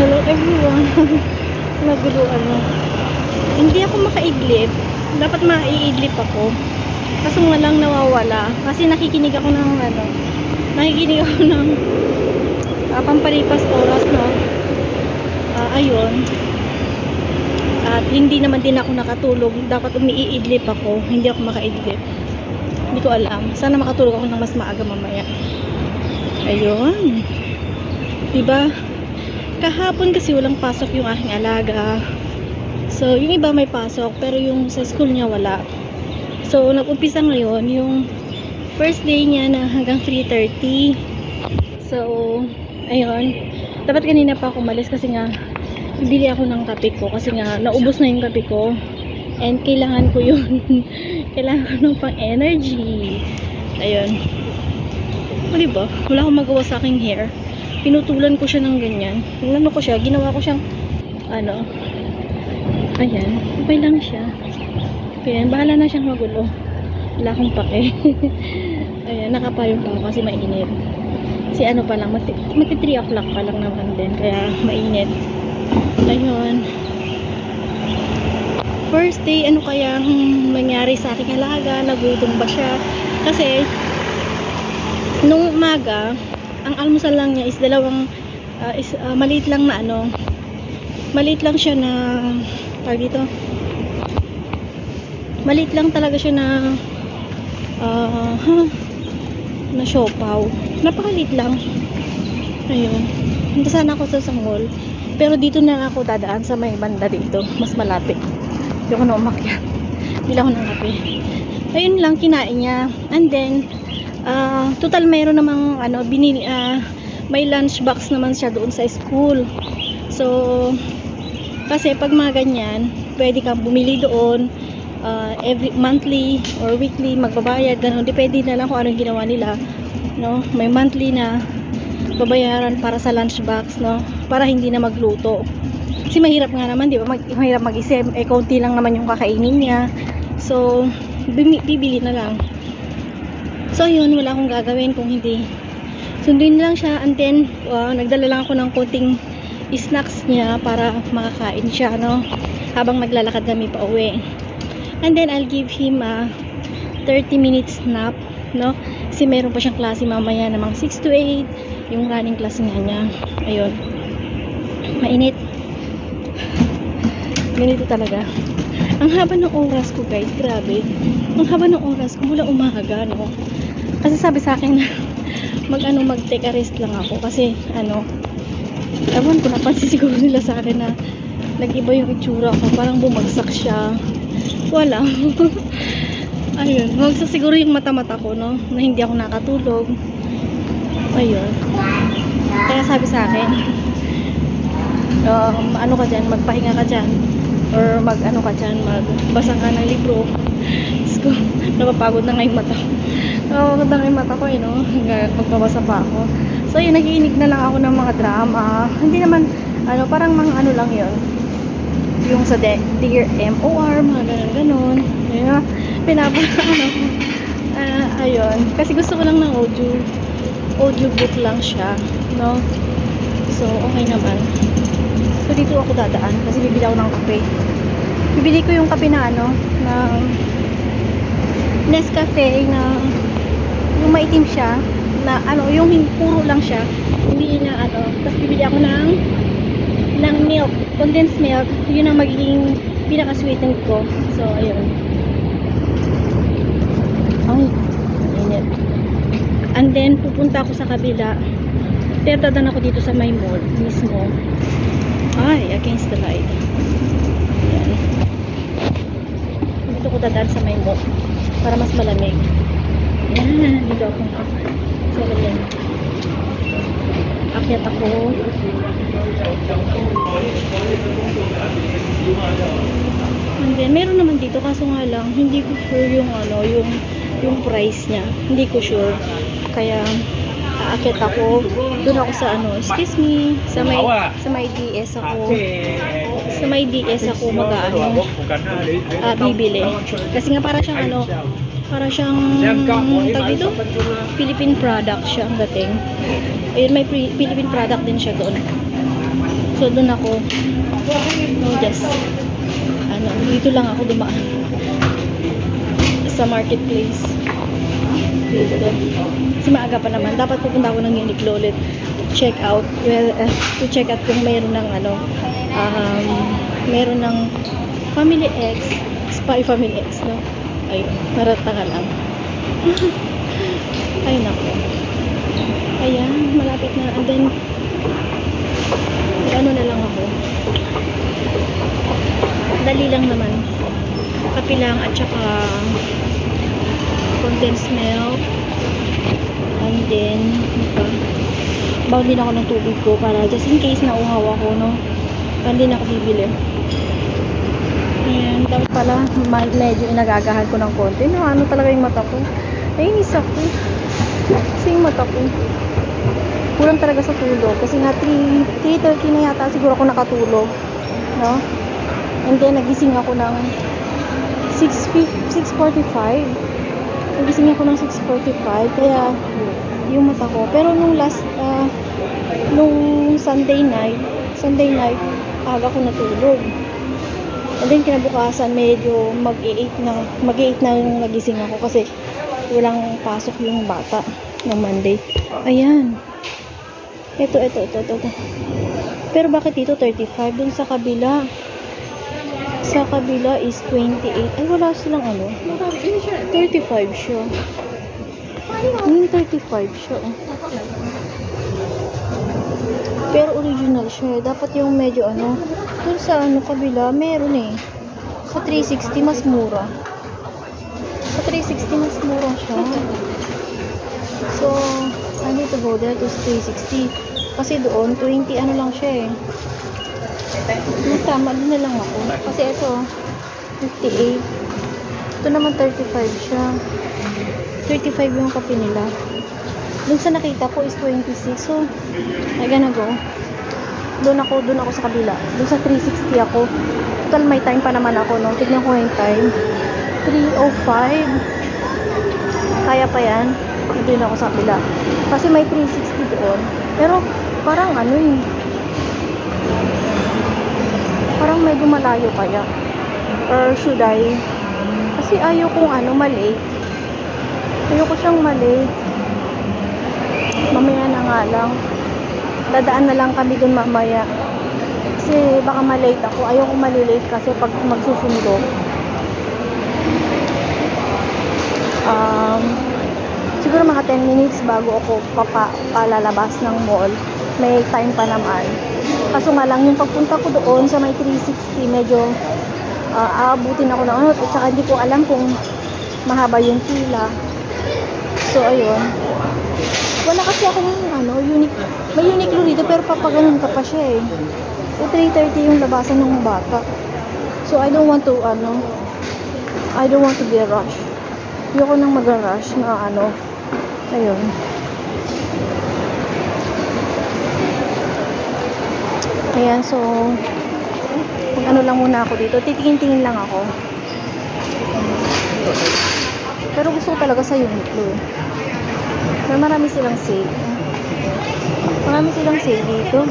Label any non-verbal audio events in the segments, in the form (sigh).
Hello everyone. (laughs) Nagulo ano. Hindi ako makaidlip. Dapat maiidlip ako. Kaso nga lang nawawala. Kasi nakikinig ako ng ano. Nakikinig ako ng uh, pampalipas oras no. Ah, ayun. At hindi naman din ako nakatulog. Dapat umiidlip ako. Hindi ako makaidlip. Hindi ko alam. Sana makatulog ako ng mas maaga mamaya. Ayun. Diba? Kahapon kasi walang pasok yung aking alaga. So, yung iba may pasok, pero yung sa school niya wala. So, nag-umpisa ngayon yung first day niya na hanggang 3.30. So, ayun. Dapat kanina pa ako umalis kasi nga bibili ako ng kape ko kasi nga naubos na yung kape ko. And kailangan ko yun. (laughs) kailangan ko ng pang energy. Ayun. O, diba? Wala akong magawa sa aking hair pinutulan ko siya ng ganyan. Ano ko siya, ginawa ko siyang ano, ayan, okay lang siya. Ayan, bahala na siyang magulo. Wala akong pake. (laughs) ayan, nakapayong pa ako kasi mainit. Si ano pa lang, mati, mati 3 o'clock pa lang naman din, kaya mainit. Ayun. First day, ano kayang nangyari sa aking alaga? Nagutom ba siya? Kasi, nung umaga, ang almusal lang niya is dalawang ah, is ah, maliit lang na ano maliit lang siya na tawag dito. Maliit lang talaga siya na ah, huh, (laughs) na siopaw. Napakaliit lang. Ayun. Punta sana ako sa, sa mall. Pero dito na ako dadaan sa may banda dito. Mas malapit. Hindi ako na umakyat. Bili ako ng ayun lang kinain niya. And then Ah, total mayroon namang ano binili ah, may lunch box naman siya doon sa school. So kasi pag mga ganyan, pwede kang bumili doon ah, every monthly or weekly magbabayad ganun. Depende na lang kung anong ginawa nila, no? May monthly na babayaran para sa lunch box, no? Para hindi na magluto. Kasi mahirap nga naman, di ba? Mag, mahirap mag-isip. Eh, konti lang naman yung kakainin niya. So, bibili na lang. So, yun, wala akong gagawin kung hindi. Sunduin lang siya and then, uh, nagdala lang ako ng konting snacks niya para makakain siya, no? Habang naglalakad kami pa uwi. And then, I'll give him a 30 minutes nap, no? Kasi meron pa siyang klase mamaya namang 6 to 8, yung running class nga niya. Ayun. Mainit. Ganito talaga. Ang haba ng oras ko, guys. Grabe. Ang haba ng oras ko mula umaga, no? Kasi sabi sa akin (laughs) mag ano mag take a rest lang ako. Kasi ano ewan ko napansin siguro nila sa akin na nag-iba yung itsura ko. Parang bumagsak siya. Wala. (laughs) Ayun bumagsak siguro yung mata-mata ko no? Na hindi ako nakatulog. Ayun. Kaya sabi sa akin um, ano ka dyan magpahinga ka dyan. Or mag ano ka dyan magbasa ka ng libro. (laughs) Ko, napapagod na nga yung mata. Napapagod na nga yung mata ko eh, no? Hanggang Magbabasa pa ako. So, yun, nakikinig na lang ako ng mga drama. Hindi naman, ano, parang mga ano lang yun. Yung sa de Dear MOR, mga ganun-ganun. Yun na, pinapa, ano, (laughs) ah, ayun. Kasi gusto ko lang ng audio, audio book lang siya, no? So, okay naman. So, dito ako dadaan kasi bibili ako ng kape. Bibili ko yung kape na ano, na Nescafe na yung maitim siya na ano, yung puro lang siya. Hindi na ano, tapos bibili ako ng ng milk, condensed milk. Yun ang magiging pinaka-sweetened ko. So, ayun. Ay, init. And then, pupunta ako sa kabila. Tetadan ako dito sa my mall mismo. Ay, against the light ayan dito ko dadaan sa may mall para mas malamig. Yan, dito ako. So, yan. Akyat ako. And then, meron naman dito, kaso nga lang, hindi ko sure yung ano, yung, yung price niya. Hindi ko sure. Kaya, aakyat ako. Doon ako sa ano, excuse me, sa may, sa may DS ako. Sa may DS ako mag-ano, ah, bibili. Kasi nga para siyang ano, para siyang tag dito, Philippine product siya ang dating. Ayun, may Philippine product din siya doon. So, doon ako. No, just, ano, dito lang ako dumaan. Sa marketplace. Kasi maaga pa naman. Dapat pupunta ako ng Uniqlo ulit. Check out. Well, uh, to check out kung mayroon ng ano, um, meron ng Family X, Spy Family X, no? Ayun, marata ka lang. (laughs) Ay, nako. Ayan, malapit na. And then, ano na lang ako. Dali lang naman. Kape lang at saka condensed milk. And then, pa? Baon din ako ng tubig ko para just in case na uhaw ako, no? And din ako bibili. Ayan, dapat pala medyo inagagahan ko ng konti. No, ano talaga yung mata ko? Nainis ako. Kasi yung mata ko. Kulang talaga sa tulog. Kasi nga 3, 3.30 na yata siguro ako nakatulog. No? And then nagising ako ng 6.50 6.45. Nagising ako ng 6.45. Kaya yung mata ko. Pero nung last, ah, nung Sunday night, Sunday night, aga ko natulog. And then kinabukasan medyo mag-8 na mag-8 na yung nagising ako kasi walang pasok yung bata ng Monday. Ayan. Ito, ito, ito, ito, ito. Pero bakit dito 35? Dun sa kabila. Sa kabila is 28. Ay, wala silang ano. 35 siya. Yung 35 siya. oh. Pero original siya. Dapat yung medyo ano. Dun sa ano kabila, meron eh. Sa 360 mas mura. Sa 360 mas mura siya. So, I need to go there to 360. Kasi doon, 20 ano lang siya eh. Tama, din na lang ako. Kasi ito, 58. Ito naman 35 siya. 35 yung kape nila. Doon sa nakita ko is 26. So, I gonna go. Doon ako, doon ako sa kabila. Doon sa 360 ako. Total may time pa naman ako, no? Tignan ko yung time. 3.05. Kaya pa yan. Doon ako sa kabila. Kasi may 360 doon. Pero, parang ano eh. Parang medyo malayo kaya. Or should I? Kasi ayaw kong ano, malate. Ayoko siyang malate. Mamaya na nga lang. Dadaan na lang kami dun mamaya. Kasi baka malate ako. Ayaw kong malilate kasi pag magsusundo. Um, siguro mga 10 minutes bago ako papa, palalabas ng mall. May time pa naman. Kaso nga lang, yung pagpunta ko doon sa may 360, medyo ah, aabutin ako ng ano. At saka hindi ko alam kung mahaba yung pila. So, ayun. Wala kasi ako ng ano, unique. May Uniqlo dito pero papaganon ka pa siya eh. So, 3.30 yung labasan ng bata. So, I don't want to, ano, I don't want to be rush. Ayoko nang mag-rush na ano. Ayun. Ayan, so, kung ano lang muna ako dito, titingin-tingin lang ako. Pero gusto ko talaga sa Uniqlo eh. Pero marami silang sale. Marami silang sale dito.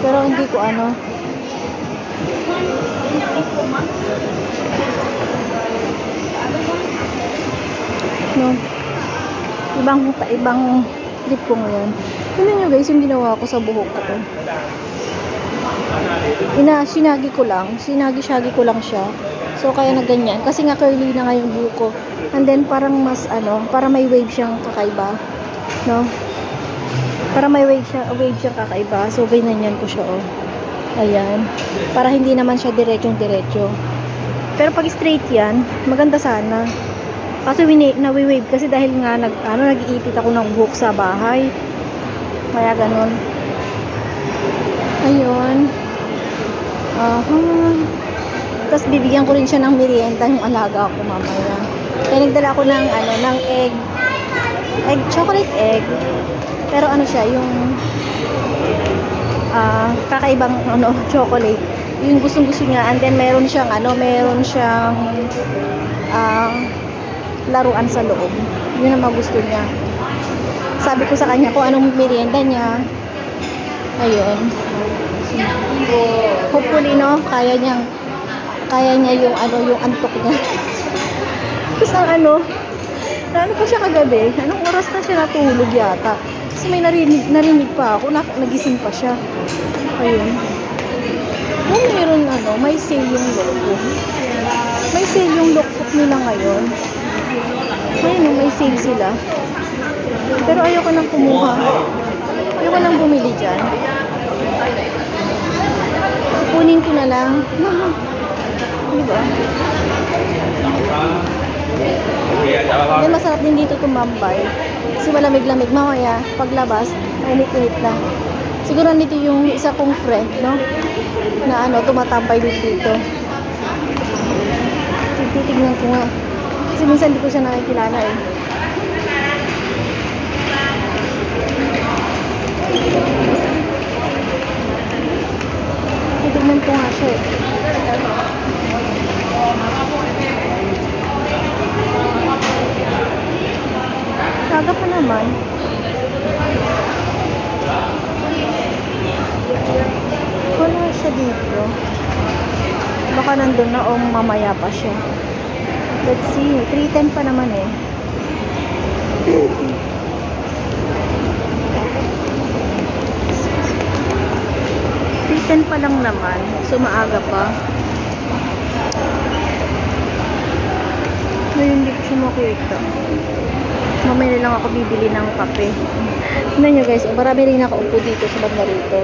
Pero hindi ko ano. No. Ibang ibang trip ko ngayon. Tignan nyo guys yung ginawa ko sa buhok ko. Ina, sinagi ko lang. Sinagi-shagi ko lang siya. So, kaya na ganyan. Kasi nga curly na nga yung buhok ko. And then, parang mas, ano, para may wave siyang kakaiba. No? Para may wave siya, wave siyang kakaiba. So, ganyan ko siya, oh. Ayan. Para hindi naman siya diretsong diretso. Pero pag straight yan, maganda sana. Kaso wini, nawi-wave kasi dahil nga nag, ano, nag-iipit ako ng buhok sa bahay. Kaya ganun. Ayun. Aha. Tapos bibigyan ko rin siya ng merienda yung alaga ko mamaya. Kaya nagdala ko ng ano, ng egg. Egg, chocolate egg. Pero ano siya, yung ah kakaibang ano, (laughs) chocolate. Yung gustong-gusto niya. And then meron siyang ano, meron siyang ah laruan sa loob. Yun ang mga gusto niya. sabi ko sa kanya kung anong merienda niya. Ayun. Hopefully, no, kaya niyang, kaya niya yung, ano, yung antok niya. (laughs) Tapos ang ano, ano pa siya kagabi? Anong oras na siya natulog yata? Kasi may narinig, narinig pa ako, na, nagising pa siya. Ayun. Kung meron ano, may sale yung logo. May sale yung lookbook nila ngayon. Ayun, oh, may sale sila. Pero ayoko nang kumuha. Ayoko nang bumili dyan. Kukunin ko na lang. Di ba? May masarap din dito tumambay. Kasi malamig-lamig. Mamaya, paglabas, mainit-init na. Siguro nito yung isa kong friend, no? Na ano, tumatambay dito. Titignan ko nga. Kasi minsan di ko siya nakikilala eh. Titignan ko nga siya eh. Kaga pa naman. Wala siya dito. Baka nandun na o mamaya pa siya. Let's see. 310 pa naman eh. Ten pa lang naman. So, maaga pa. Ngayon, hindi ko siya makita. Mamaya lang ako bibili ng kape. Tignan nyo guys, oh, marami rin nakaupo dito sa banda rito.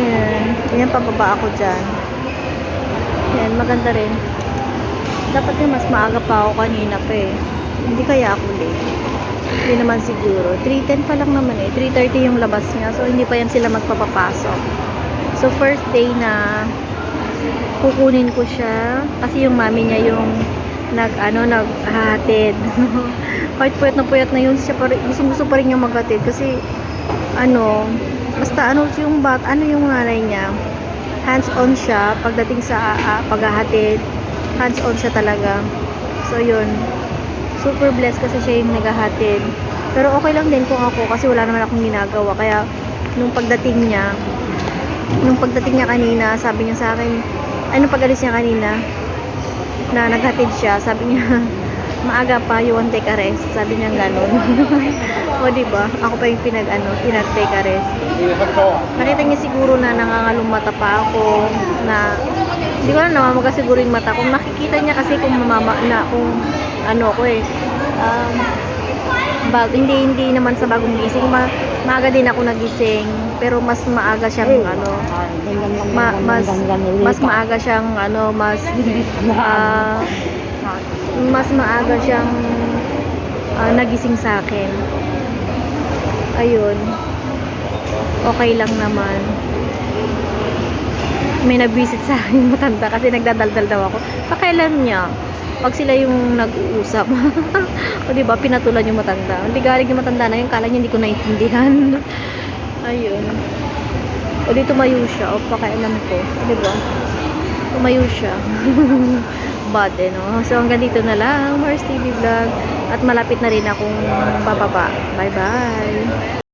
Ayan. Ayan, pababa ako dyan. Ayan, maganda rin. Dapat yung mas maaga pa ako kanina pa eh. Hindi kaya ako late. Hindi naman siguro. 3.10 pa lang naman eh. 3.30 yung labas niya. So, hindi pa yan sila magpapapasok. So, first day na kukunin ko siya. Kasi yung mami niya yung nag, ano, naghahatid. (laughs) Kahit puyat na puyat na yun, siya pa rin, gusto, gusto pa rin niya maghatid. Kasi, ano, basta ano yung bat, ano yung nanay niya, hands-on siya pagdating sa uh, paghahatid. Hands-on siya talaga. So, yun. Super blessed kasi siya yung naghahatid. Pero okay lang din kung ako kasi wala naman akong ginagawa. Kaya, nung pagdating niya, nung pagdating niya kanina, sabi niya sa akin, ay nung pag-alis niya kanina, na naghatid siya, sabi niya, (laughs) maaga pa, you won't take a rest. Sabi niya gano'n. (laughs) o, di ba? Ako pa yung pinag, ano, pinag-take a rest. Nakita niya siguro na nangangalong mata pa ako, na, hindi ko na namamaga siguro yung mata. Kung nakikita niya kasi kung mamama, na, kung, ano ko eh, um, bag, hindi, hindi naman sa bagong gising, ma, maaga din ako nagising, pero mas maaga siyang, ano, ma, mas, mas maaga siyang, ano, mas, (laughs) ah, mas maaga siyang ah, nagising sa akin. Ayun. Okay lang naman. May nag-visit sa akin (laughs) matanda kasi nagdadaldal daw ako. Pakailan niya? Pag sila yung nag-uusap. (laughs) o di ba pinatulan yung matanda. Hindi galing yung matanda na yun. Kala niya hindi ko naintindihan. (laughs) Ayun. O di tumayo siya. O pakailan ko. O di ba? Tumayo siya. Bad eh, no? So, hanggang dito na lang. Horse TV Vlog. At malapit na rin akong bababa. Bye-bye.